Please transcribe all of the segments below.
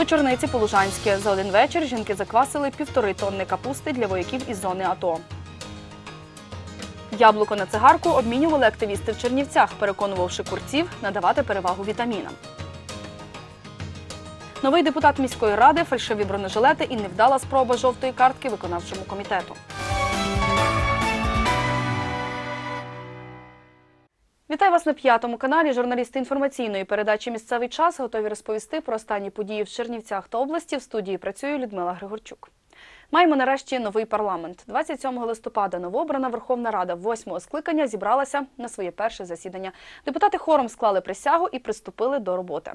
Вечорниці Полужанське. За один вечір жінки заквасили півтори тонни капусти для вояків із зони АТО. Яблуко на цигарку обмінювали активісти в Чернівцях, переконувавши курців надавати перевагу вітамінам. Новий депутат міської ради, фальшиві бронежилети і невдала спроба жовтої картки виконавчому комітету. Вітаю вас на п'ятому каналі. Журналісти інформаційної передачі Місцевий час готові розповісти про останні події в Чернівцях та області. В студії працює Людмила Григорчук. Маємо нарешті новий парламент. 27 листопада новообрана Верховна Рада восьмого скликання зібралася на своє перше засідання. Депутати хором склали присягу і приступили до роботи.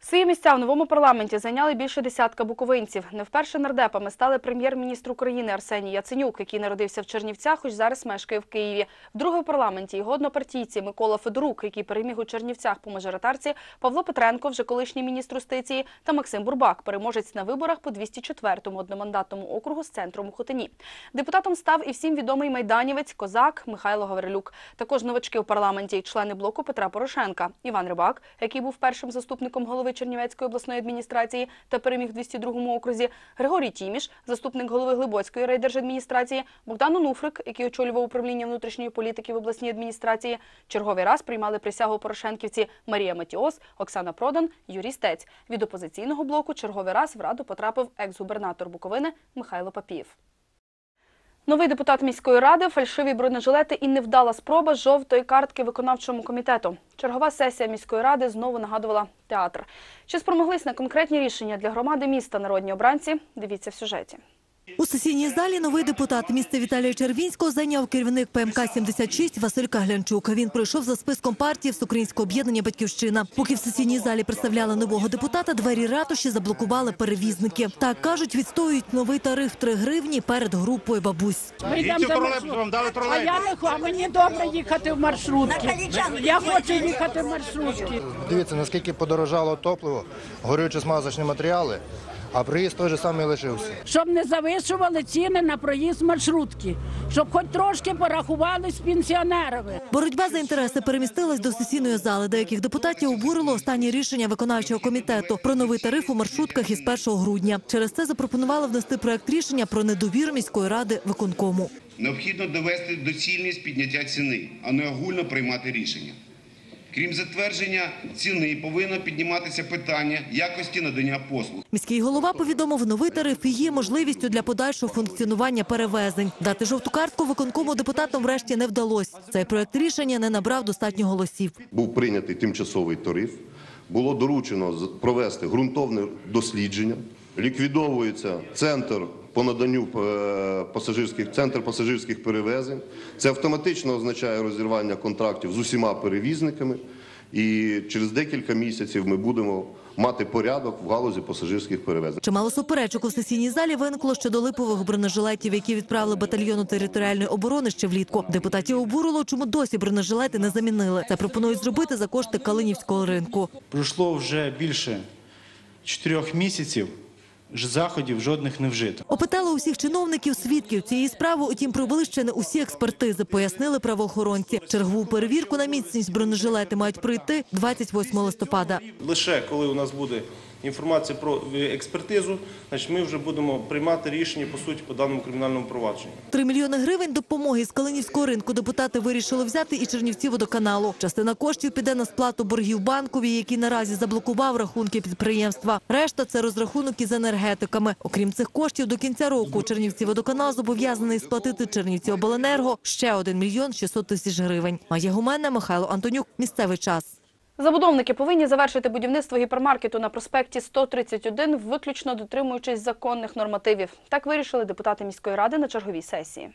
Свої місця в новому парламенті зайняли більше десятка буковинців. Не вперше нардепами стали прем'єр-міністр України Арсеній Яценюк, який народився в Чернівцях, хоч зараз мешкає в Києві. Вдруге в парламенті його однопартійці Микола Федорук, який переміг у Чернівцях по мажоритарці, Павло Петренко, вже колишній міністр юстиції, та Максим Бурбак, переможець на виборах по 204-му одномандатному округу з центром у Хотині. Депутатом став і всім відомий майданівець Козак Михайло Гаврилюк. Також новачки в парламенті, члени блоку Петра Порошенка, Іван Рибак, який був першим заступником голови Чернівецької обласної адміністрації та переміг в 202-му окрузі, Григорій Тіміш, заступник голови Глибоцької райдержадміністрації, Богдан Онуфрик, який очолював управління внутрішньої політики в обласній адміністрації. Черговий раз приймали присягу порошенківці Марія Матіос, Оксана Продан, Юрій Стець. Від опозиційного блоку черговий раз в раду потрапив екс-губернатор Буковини Михайло Папієв. Новий депутат міської ради, фальшиві бронежилети і невдала спроба жовтої картки виконавчому комітету. Чергова сесія міської ради знову нагадувала театр. Чи спромоглись на конкретні рішення для громади міста народні обранці? Дивіться в сюжеті. У сесійній залі новий депутат міста Віталія Червінського зайняв керівник ПМК-76 Василь Каглянчук. Він пройшов за списком партії Всеукраїнського об'єднання «Батьківщина». Поки в сесійній залі представляли нового депутата, двері ратуші заблокували перевізники. Так, кажуть, відстоюють новий тариф 3 гривні перед групою бабусь. Ми йдемо за тролейбус, вам дали А тролейбус. я не хочу, мені добре їхати в маршрутки. Я хочу їхати в маршрутки. Дивіться, наскільки подорожало топливо, горючі смазочні матеріали, а проїзд той же самий лишився. Щоб не завищували ціни на проїзд маршрутки, щоб хоч трошки порахували з пенсіонерами. Боротьба за інтереси перемістилась до сесійної зали. Деяких депутатів обурило останнє рішення виконавчого комітету про новий тариф у маршрутках із 1 грудня. Через це запропонували внести проект рішення про недовіру міської ради виконкому. Необхідно довести доцільність підняття ціни, а не огульно приймати рішення. Крім затвердження ціни, повинно підніматися питання якості надання послуг. Міський голова повідомив, новий тариф є можливістю для подальшого функціонування перевезень. Дати жовту картку виконкому депутатам врешті не вдалося. Цей проект рішення не набрав достатньо голосів. був прийнятий тимчасовий тариф. Було доручено з- провести ґрунтовне дослідження. Ліквідовується центр по наданню е, пасажирських центр пасажирських перевезень. Це автоматично означає розірвання контрактів з усіма перевізниками. І через декілька місяців ми будемо мати порядок в галузі пасажирських перевезень. Чимало суперечок у сесійній залі виникло щодо липових бронежилетів, які відправили батальйону територіальної оборони ще влітку. Депутатів обурило, чому досі бронежилети не замінили. Це пропонують зробити за кошти Калинівського ринку. Пройшло вже більше чотирьох місяців, заходів жодних не вжито. Опитали усіх чиновників свідків цієї справи, утім провели ще не усі експертизи, пояснили правоохоронці. Чергову перевірку на міцність бронежилети мають пройти 28 листопада. Лише коли у нас буде інформація про експертизу, значить ми вже будемо приймати рішення по суті по даному кримінальному провадженню. Три мільйони гривень допомоги з Калинівського ринку депутати вирішили взяти і Чернівці водоканалу. Частина коштів піде на сплату боргів банкові, який наразі заблокував рахунки підприємства. Решта це розрахунок із енергетиками. Окрім цих коштів, до кінця року Чернівці водоканал зобов'язаний сплатити Чернівці обленерго ще 1 мільйон 600 тисяч гривень. Має гуменна Михайло Антонюк. Місцевий час. Забудовники повинні завершити будівництво гіпермаркету на проспекті 131, виключно дотримуючись законних нормативів. Так вирішили депутати міської ради на черговій сесії.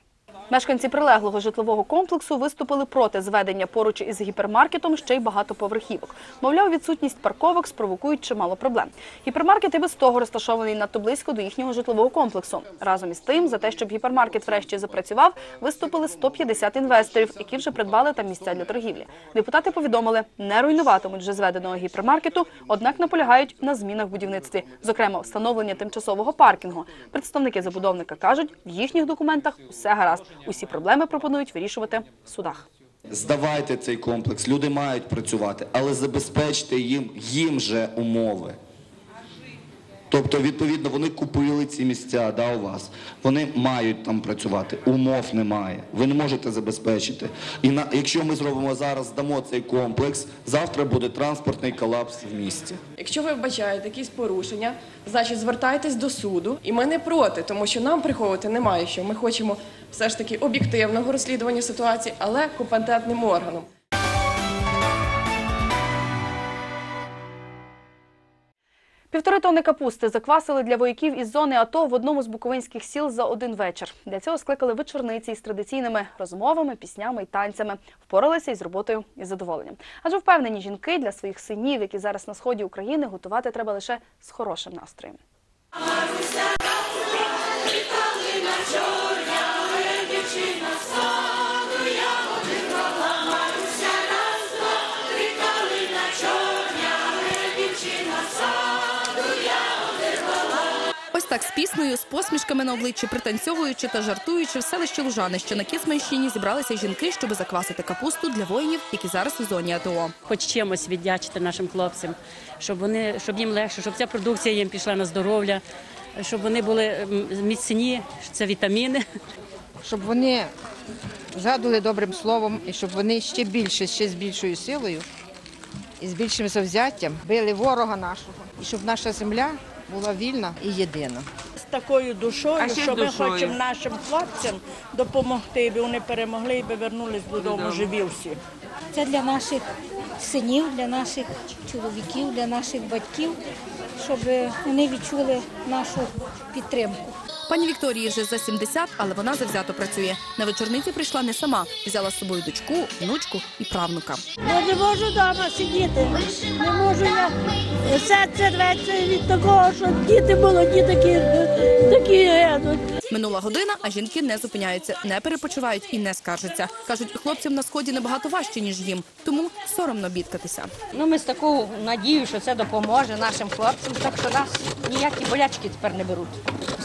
Мешканці прилеглого житлового комплексу виступили проти зведення поруч із гіпермаркетом ще й багатоповерхівок. Мовляв, відсутність парковок спровокують чимало проблем. Гіпермаркет і без того розташований надто близько до їхнього житлового комплексу. Разом із тим, за те, щоб гіпермаркет врешті запрацював, виступили 150 інвесторів, які вже придбали там місця для торгівлі. Депутати повідомили, не руйнуватимуть вже зведеного гіпермаркету, однак наполягають на змінах в будівництві, зокрема встановлення тимчасового паркінгу. Представники забудовника кажуть, в їхніх документах усе гаразд. Усі проблеми пропонують вирішувати в судах. Здавайте цей комплекс, люди мають працювати, але забезпечте їм, їм же умови. Тобто, відповідно, вони купили ці місця да, у вас. Вони мають там працювати. Умов немає. Ви не можете забезпечити. І на, якщо ми зробимо зараз, дамо цей комплекс, завтра буде транспортний колапс в місті. Якщо ви вбачаєте якісь порушення, значить звертайтесь до суду. І ми не проти, тому що нам приховувати немає що. Ми хочемо все ж таки об'єктивного розслідування ситуації, але компетентним органом. Півтори тонни капусти заквасили для вояків із зони АТО в одному з буковинських сіл за один вечір. Для цього скликали вечорниці із традиційними розмовами, піснями і танцями. Впоралися із роботою із задоволенням. Адже впевнені жінки для своїх синів, які зараз на сході України, готувати треба лише з хорошим настроєм. Так з піснею, з посмішками на обличчі, пританцьовуючи та жартуючи в селищі Лужани, що на Кисманщині зібралися жінки, щоб заквасити капусту для воїнів, які зараз у зоні АТО. хоч чимось віддячити нашим хлопцям, щоб вони щоб їм легше, щоб ця продукція їм пішла на здоров'я, щоб вони були міцні, це вітаміни. щоб вони згадували добрим словом і щоб вони ще більше, ще з більшою силою і з більшим завзяттям били ворога нашого, і щоб наша земля була вільна і єдина. З такою душою, А що ми душою. хочемо нашим хлопцям допомогти, аби вони перемогли і повернулись додому живі всі. Це для наших синів, для наших чоловіків, для наших батьків, щоб вони відчули нашу підтримку. Пані Вікторії вже за 70, але вона завзято працює. На вечорниці прийшла не сама, взяла з собою дочку, внучку і правнука. Я не можу вдома сидіти, не можу я серце рветься від того, що діти молоді такі, такі гинуть. Минула година, а жінки не зупиняються, не перепочивають і не скаржаться. кажуть, хлопцям на сході набагато важче ніж їм, тому соромно бідкатися. Ну, ми з такою надією, що це допоможе нашим хлопцям, так що нас ніякі болячки тепер не беруть.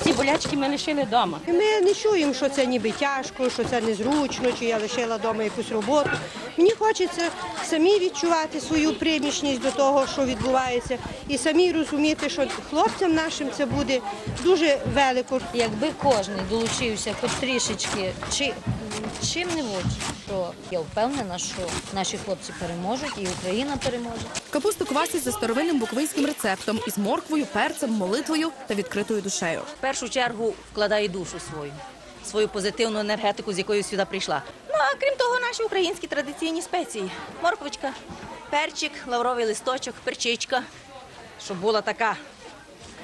Всі болячки ми лишили вдома. Ми не чуємо, що це ніби тяжко, що це незручно, чи я лишила вдома якусь роботу. Мені хочеться самі відчувати свою примішність до того, що відбувається, і самі розуміти, що хлопцям нашим це буде дуже велико. Якби кожен долучився хоч трішечки, чи чим-небудь, то я впевнена, що наші хлопці переможуть і Україна переможе. Капусту квасять за старовинним буковинським рецептом із морквою, перцем, молитвою та відкритою душею. В першу чергу вкладаю душу свою, свою позитивну енергетику, з якою сюди прийшла. Ну а крім того, наші українські традиційні спеції: морквочка, перчик, лавровий листочок, перчичка, щоб була така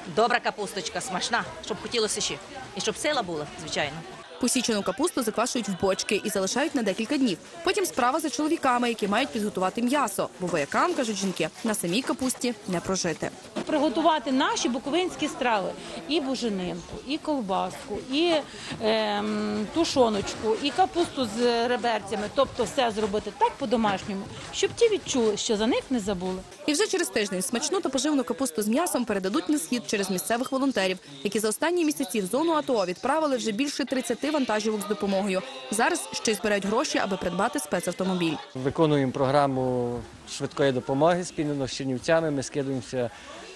добра капусточка, смачна, щоб хотілося ще. І щоб сила була, звичайно. Посічену капусту заквашують в бочки і залишають на декілька днів. Потім справа за чоловіками, які мають підготувати м'ясо, бо воякам, кажуть жінки, на самій капусті не прожити. приготувати наші буковинські страви: і буженинку, і ковбаску, і ем, тушоночку, і капусту з реберцями. Тобто все зробити так по-домашньому, щоб ті відчули, що за них не забули. І вже через тиждень смачну та поживну капусту з м'ясом передадуть на схід через місцевих волонтерів, які за останні місяці в зону АТО відправили вже більше 30 вантажівок з допомогою. Зараз ще й збирають гроші, аби придбати спецавтомобіль. Виконуємо програму швидкої допомоги спільно з чинівцями. Ми скидуємося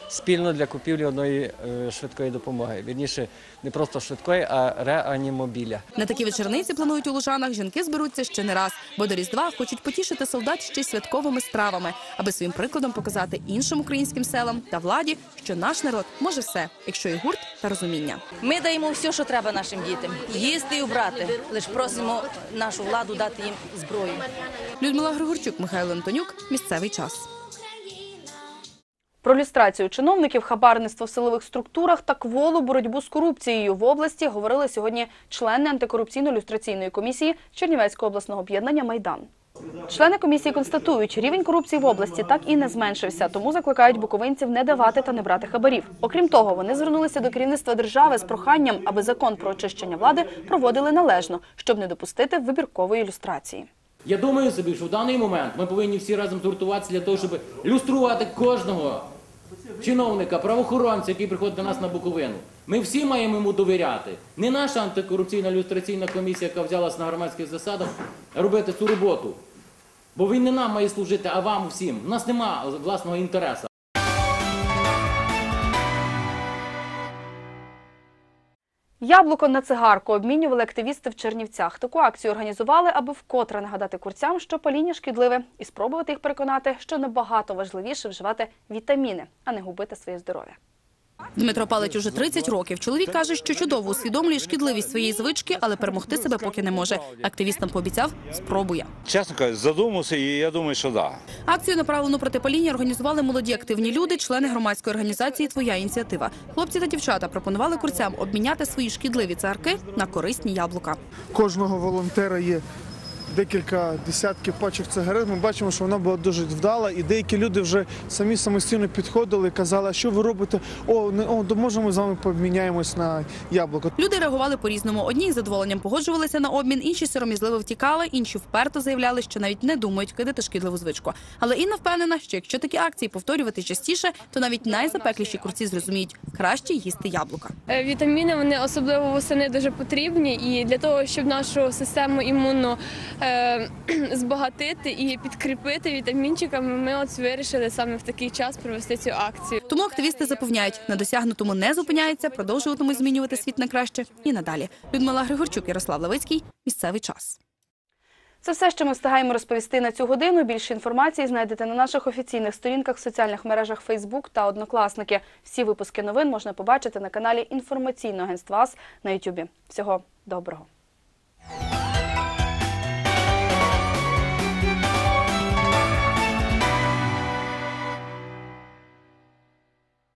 спільно для купівлі одної е, швидкої допомоги. Вірніше, не просто швидкої, а реанімобіля. На такі вечорниці планують у Лужанах. Жінки зберуться ще не раз, бо до Різдва хочуть потішити солдат ще й святковими стравами, аби своїм прикладом показати іншим українським селам та владі, що наш народ може все, якщо є гурт та розуміння. Ми даємо все, що треба нашим дітям. Їсти і убрати. Лише просимо нашу владу дати їм зброю. Людмила Григорчук, Михайло Антонюк. Місцевий час. Про люстрацію чиновників, хабарництво в силових структурах та кволу боротьбу з корупцією в області говорили сьогодні члени антикорупційно-люстраційної комісії Чернівецького обласного об'єднання Майдан. Члени комісії констатують, рівень корупції в області так і не зменшився, тому закликають буковинців не давати та не брати хабарів. Окрім того, вони звернулися до керівництва держави з проханням, аби закон про очищення влади проводили належно, щоб не допустити вибіркової люстрації. Я думаю собі, що в даний момент ми повинні всі разом згуртуватися для того, щоб люструвати кожного чиновника, правоохоронця, який приходить до нас на Буковину. Ми всі маємо йому довіряти. Не наша антикорупційна люстраційна комісія, яка взялась на громадських засадах, робити цю роботу. Бо він не нам має служити, а вам всім. У нас нема власного інтересу. Яблуко на цигарку обмінювали активісти в Чернівцях. Таку акцію організували, аби вкотре нагадати курцям, що паління шкідливе, і спробувати їх переконати, що набагато важливіше вживати вітаміни, а не губити своє здоров'я. Дмитро палить уже 30 років. Чоловік каже, що чудово усвідомлює шкідливість своєї звички, але перемогти себе поки не може. Активістам пообіцяв, спробує. Чесно кажучи, задумався, і я думаю, що да. Акцію направлену проти паління організували молоді активні люди, члени громадської організації Твоя ініціатива. Хлопці та дівчата пропонували курцям обміняти свої шкідливі цигарки на корисні яблука. кожного волонтера є декілька десятків пачок цигарет. Ми бачимо, що вона була дуже вдала, і деякі люди вже самі самостійно підходили і казали, а що ви робите? О, не о, то може ми з вами поміняємось на яблуко. Люди реагували по-різному. Одні із задоволенням погоджувалися на обмін, інші сором'язливо втікали, інші вперто заявляли, що навіть не думають кидати шкідливу звичку. Але Інна впевнена, що якщо такі акції повторювати частіше, то навіть найзапекліші курці зрозуміють краще їсти яблука. Е, Вітаміни вони особливо восени дуже потрібні, і для того, щоб нашу систему імунну е, збагатити і підкріпити вітамінчиками, ми от вирішили саме в такий час провести цю акцію. Тому активісти запевняють, на досягнутому не зупиняються, продовжуватимуть змінювати світ на краще і надалі. Людмила Григорчук, Ярослав Левицький. Місцевий час. Це все, що ми встигаємо розповісти на цю годину. Більше інформації знайдете на наших офіційних сторінках в соціальних мережах Facebook та Однокласники. Всі випуски новин можна побачити на каналі інформаційного агентства АС на YouTube. Всього доброго.